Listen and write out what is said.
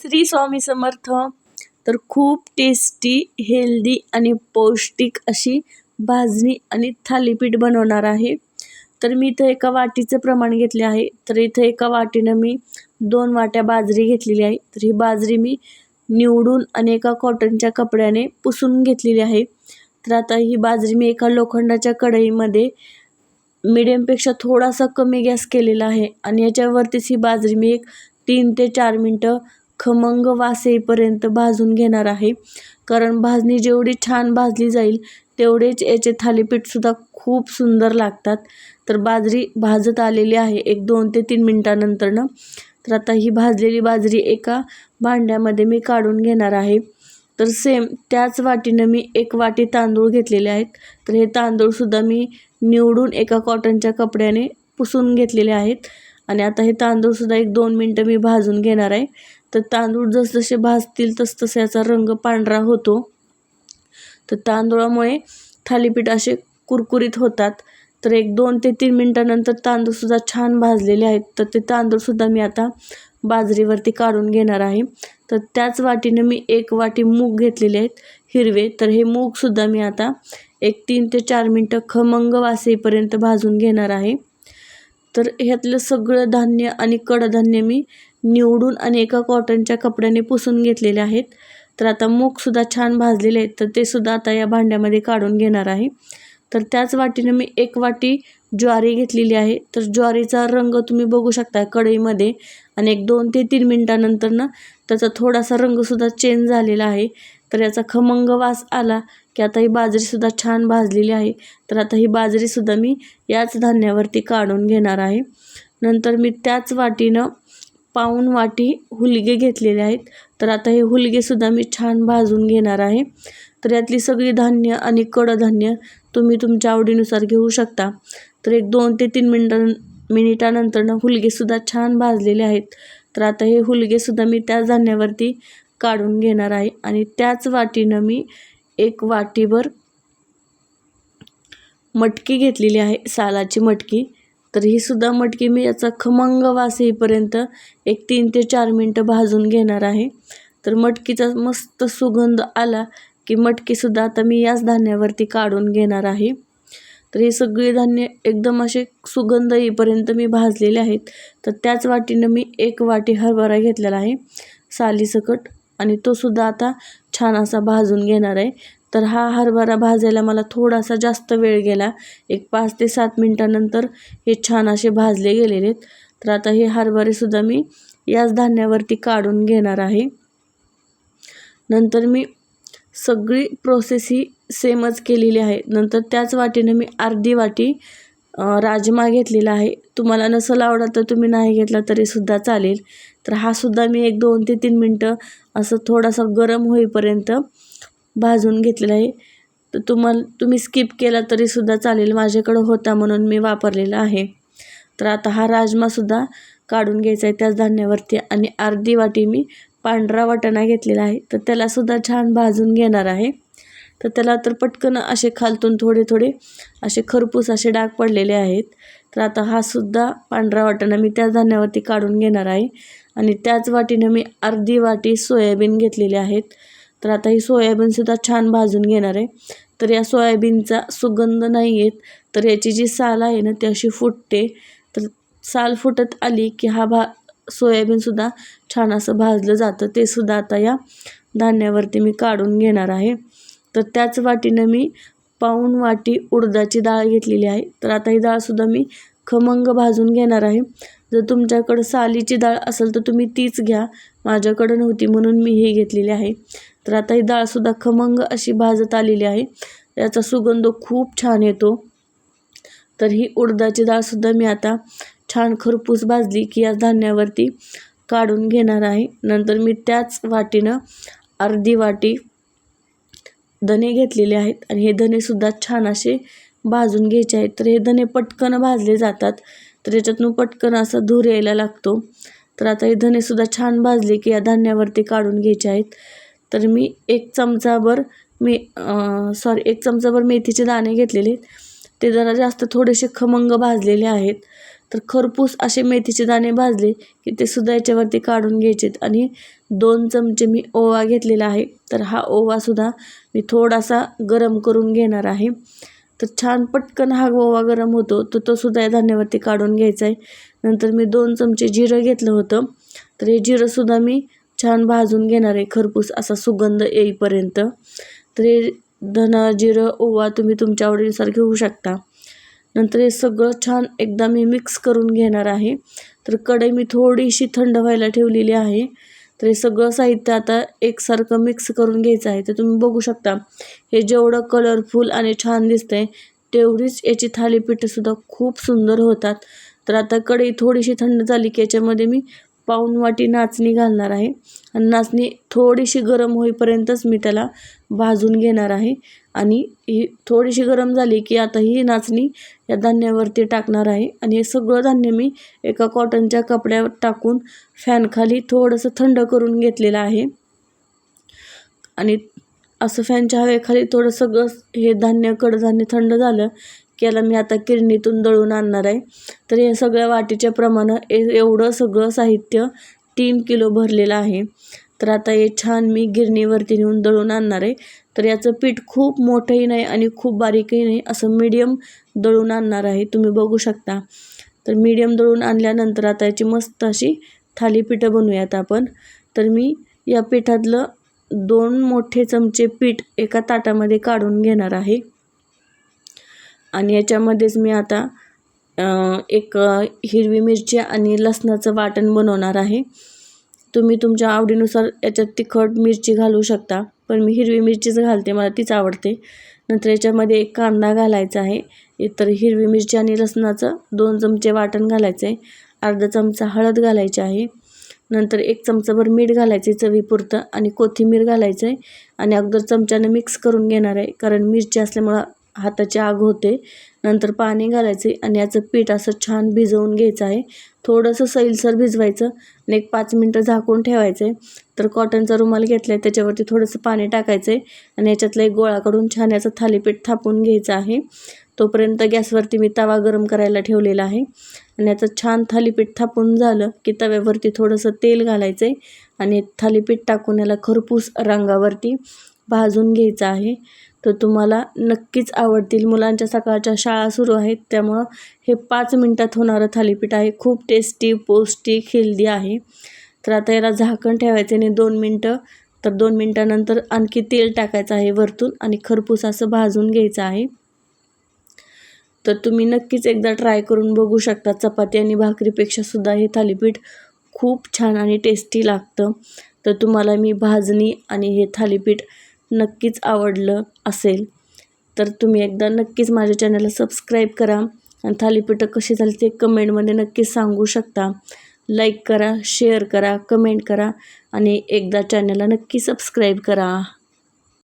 श्री स्वामी समर्थ. तर खूप tasty healthy आणि पौष्टिक अशी भाजणी आणि थालीपीठ बनवणार आहे. तर मी इथं एका वाटीचं प्रमाण घेतले आहे. तर इथं एका वाटीनं मी दोन वाट्या बाजरी घेतलेली आहे. तर ही बाजरी मी निवडून आणि एका कॉटनच्या कपड्याने पुसून घेतलेली आहे. तर आता ही बाजरी मी एका लोखंडाच्या कढईमध्ये मिडियमपेक्षा थोडासा कमी गॅस केलेला आहे. आणि याच्यावरतीच ही बाजरी मी एक तीन ते चार मिनटं खमंग वास येईपर्यंत भाजून घेणार आहे. कारण भाजणी जेवढी छान भाजली जाईल तेवढेच याचे थालीपीठसुद्धा खूप सुंदर लागतात. तर बाजरी भाजत आलेली आहे एक दोन ते तीन मिनटानंतरनं. तर आता ही भाजलेली बाजरी एका भांड्यामध्ये मी काढून घेणार आहे. तर सेम त्याच वाटीनं मी एक वाटी तांदूळ घेतलेले आहेत. तर हे तांदूळसुद्धा मी निवडून एका कॉटनच्या कपड्याने पुसून घेतलेले आहेत. आणि आता हे तांदूळसुद्धा एक दोन मिनटं मी भाजून घेणार आहे. तर तांदूळ जसजसे भाजतील तसतसं याचा रंग पांढरा होतो. तर तांदूळामुळे थालीपीठ असे कुरकुरीत होतात. तर एक दोन ते तीन मिनटानंतर तांदूळसुद्धा छान भाजलेले आहेत. तर ते तांदूळसुद्धा मी आता बाजरीवरती काढून घेणार आहे. तर त्याच वाटीनं मी एक वाटी मूग घेतलेले आहेत हिरवे. तर हे मूगसुद्धा मी आता एक तीन ते चार मिनटं खमंग वासेपर्यंत भाजून घेणार आहे. तर ह्यातलं सगळं धान्य आणि कडधान्य मी निवडून आणि एका कॉटनच्या कपड्याने पुसून घेतलेले आहेत. तर आता मूगसुद्धा छान भाजलेले आहेत. तर ते सुद्धा आता या भांड्यामध्ये काढून घेणार आहे. तर त्याच वाटीनं मी एक वाटी ज्वारी घेतलेली आहे. तर ज्वारीचा रंग तुम्ही बघू शकता कढईमध्ये. आणि एक दोन ते तीन मिनटानंतर ना त्याचा थोडासा रंगसुद्धा चेंज झालेला आहे. तर याचा खमंग वास आला की आता ही बाजरीसुद्धा छान भाजलेली आहे. तर आता ही बाजरीसुद्धा मी याच धान्यावरती काढून घेणार आहे. नंतर मी त्याच वाटीनं पाऊण वाटी हुलगे घेतलेले आहेत. तर आता हे हुलगेसुद्धा मी छान भाजून घेणार आहे. तर यातली सगळी धान्य आणि कडधान्य तुम्ही तुमच्या आवडीनुसार घेऊ शकता. तर एक दोन ते तीन मिनटं मिनिटानंतरनं हुलगेसुद्धा छान भाजलेले आहेत. तर आता हे हुलगेसुद्धा मी त्या धान्यावरती काढून घेणार आहे आणि त्याच वाटीनं मी एक वाटीभर मटकी घेतलेली आहे सालाची मटकी. तर ही सुद्धा मटकी मी याचा खमंग वास येईपर्यंत एक तीन ते चार मिनटं भाजून घेणार आहे. तर मटकीचा मस्त सुगंध आला की मटकीसुद्धा आता मी याच धान्यावरती काढून घेणार आहे. तर हे सगळी धान्य एकदम असे सुगंध येईपर्यंत मी भाजलेले आहेत. तर त्याच वाटीनं मी एक वाटी हरभरा घेतलेला आहे सालीसकट. आणि तो सुद्धा आता छान असा भाजून घेणार आहे. तर हा हरभरा भाजायला मला थोडासा जास्त वेळ गेला. एक पाच ते सात मिनटानंतर हे छान असे भाजले गेलेले तर आता हे हरभरेसुद्धा मी याच धान्यावरती काढून घेणार आहे. नंतर मी सगळी प्रोसेस ही सेमच केलेली आहे. नंतर त्याच वाटीनं मी अर्धी वाटी राजमा घेतलेला आहे. तुम्हाला नसल आवडत तर तुम्ही नाही घेतला तरीसुद्धा चालेल. तर हा सुद्धा मी एक दोन ते तीन मिनटं असं थोडासा गरम होईपर्यंत भाजून घेतलेला आहे. तर तुम्हाला तुम्ही स्किप केला तरीसुद्धा चालेल. माझ्याकडं होता म्हणून मी वापरलेला आहे. तर आता हा राजमासुद्धा काढून घ्यायचा आहे त्याच धान्यावरती आणि अर्धी वाटी मी पांढरा वाटाणा घेतलेला आहे. तर त्यालासुद्धा छान भाजून घेणार आहे. तर त्याला तर पटकन असे खालतून थोडे थोडे असे खरपूस असे डाग पडलेले आहेत. तर आता हा सुद्धा पांढरा वाटाणा मी त्याच धान्यावरती काढून घेणार आहे. आणि त्याच वाटीनं मी अर्धी वाटी सोयाबीन घेतलेली आहेत. तर आता ही सोयाबीनसुद्धा छान भाजून घेणार आहे. तर या सोयाबीनचा सुगंध नाही येत तर याची जी साल आहे ना ती अशी फुटते. तर साल फुटत आली की हा भा सोयाबीनसुद्धा छान असं भाजलं जातं. ते सुद्धा आता या धान्यावरती मी काढून घेणार आहे. तर त्याच वाटीनं मी पाऊण वाटी उडदाची डाळ घेतलेली आहे. तर आता ही डाळसुद्धा मी खमंग भाजून घेणार आहे. जर तुमच्याकडं सालीची डाळ असेल तर तुम्ही तीच घ्या. माझ्याकडं नव्हती म्हणून मी ही घेतलेली आहे. तर आता ही डाळसुद्धा खमंग अशी भाजत आलेली आहे. याचा सुगंध खूप छान येतो. तर ही उडदाची डाळसुद्धा मी आता छान खरपूस भाजली की या धान्यावरती काढून घेणार आहे. नंतर मी त्याच वाटीनं अर्धी वाटी धने घेतलेले आहेत आणि हे धनेसुद्धा छान असे भाजून घ्यायचे आहेत. तर हे धने पटकन भाजले जातात. तर याच्यातून पटकन असा धूर यायला लागतो. तर आता हे धनेसुद्धा छान भाजले की या धान्यावरती काढून घ्यायचे आहेत. तर मी एक चमचाभर मी सॉरी एक चमचाभर मेथीचे दाणे घेतलेले ते जरा जास्त थोडेसे खमंग भाजलेले आहेत. तर खरपूस असे मेथीचे दाणे भाजले की ते सुद्धा याच्यावरती काढून घ्यायचेत आणि दोन चमचे मी ओवा घेतलेला आहे. तर हा ओवासुद्धा मी थोडासा गरम करून घेणार आहे. तर छान पटकन हा ओवा गरम होतो. तर तो सुद्धा या धान्यावरती काढून घ्यायचा आहे. नंतर मी दोन चमचे जिरं घेतलं होतं. तर हे जिरंसुद्धा मी छान भाजून घेणार आहे खरपूस असा सुगंध येईपर्यंत. तर हे धना जिरं ओवा तुम्ही तुमच्या आवडीनुसार घेऊ शकता. नंतर हे सगळं छान एकदा मी मिक्स करून घेणार आहे. तर कढई मी थोडीशी थंड व्हायला ठेवलेली आहे. तर हे सगळं साहित्य आता एकसारखं मिक्स करून घ्यायचं आहे. तर तुम्ही बघू शकता हे जेवढं कलरफुल आणि छान दिसतंय तेवढीच याची थालीपीठंसुद्धा खूप सुंदर होतात. तर आता कढई थोडीशी थंड झाली की याच्यामध्ये मी पाऊण वाटी नाचणी घालणार आहे. आणि नाचणी थोडीशी गरम होईपर्यंतच मी त्याला भाजून घेणार आहे. आणि ही थोडीशी गरम झाली की आता ही नाचणी या धान्यावरती टाकणार आहे. आणि हे सगळं धान्य मी एका कॉटनच्या कपड्यावर टाकून फॅनखाली थोडंसं थंड करून घेतलेलं आहे. आणि असं फॅनच्या हवेखाली थोडं सगळं हे धान्य कडधान्य थंड झालं याला मी आता किरणीतून दळून आणणार आहे. तर हे सगळ्या वाटीच्या प्रमाणं ए एवढं सगळं साहित्य तीन किलो भरलेलं आहे. तर आता हे छान मी गिरणीवरती नेऊन दळून आणणार आहे. तर याचं पीठ खूप मोठंही नाही आणि खूप बारीकही नाही असं मीडियम दळून आणणार आहे. तुम्ही बघू शकता. तर मीडियम दळून आणल्यानंतर आता याची मस्त अशी थालीपीठं बनवूयात आपण. तर मी या पिठातलं दोन मोठे चमचे पीठ एका ताटामध्ये काढून घेणार आहे. आणि याच्यामध्येच मी आता एक हिरवी मिरची आणि लसणाचं वाटण बनवणार आहे. तुम्ही तुमच्या आवडीनुसार याच्यात तिखट मिरची घालू शकता पण मी हिरवी मिरचीच घालते मला तीच आवडते. नंतर याच्यामध्ये एक कांदा घालायचा आहे इतर हिरवी मिरची आणि लसणाचं दोन चमचे वाटण घालायचं आहे अर्धा चमचा हळद घालायची आहे. नंतर एक चमचाभर मीठ घालायचं आहे चवीपुरतं आणि कोथिंबीर घालायचं आहे आणि अगोदर चमच्यानं मिक्स करून घेणार आहे कारण मिरची असल्यामुळं हाताची आग होते. नंतर पाणी घालायचे आणि याचं पीठ असं छान भिजवून घ्यायचं आहे. थोडंसं सैलसर भिजवायचं आणि एक पाच मिनटं झाकून ठेवायचं. आहे तर कॉटनचा रुमाल घेतला आहे त्याच्यावरती थोडंसं पाणी टाकायचं आहे आणि याच्यातलं एक गोळा काढून छान याचं थालीपीठ थापून घ्यायचं आहे. तोपर्यंत गॅसवरती मी तवा गरम करायला ठेवलेला आहे. आणि याचं छान थालीपीठ थापून झालं की तव्यावरती थोडंसं तेल घालायचं आहे आणि थालीपीठ टाकून याला खरपूस रंगावरती भाजून घ्यायचं आहे. तर तुम्हाला नक्कीच आवडतील. मुलांच्या सकाळच्या शाळा सुरू आहेत त्यामुळं हे पाच मिनटात होणारं थालीपीठ आहे. खूप टेस्टी पौष्टिक हेल्दी आहे. तर आता याला झाकण ठेवायचं आणि दोन मिनटं तर दोन मिनटानंतर आणखी तेल टाकायचं आहे वरतून आणि खरपूस असं भाजून घ्यायचं आहे. तर तुम्ही नक्कीच एकदा ट्राय करून बघू शकता. चपाती आणि भाकरीपेक्षा सुद्धा हे थालीपीठ खूप छान आणि टेस्टी लागतं. तर तुम्हाला मी भाजणी आणि हे थालीपीठ नक्कीच आवडलं असेल तर तुम्ही एकदा नक्कीच माझ्या चॅनलला सबस्क्राईब करा आणि थालीपीठं कशी झाली ते कमेंटमध्ये नक्कीच सांगू शकता. लाईक करा शेअर करा कमेंट करा आणि एकदा चॅनलला नक्की सबस्क्राईब करा.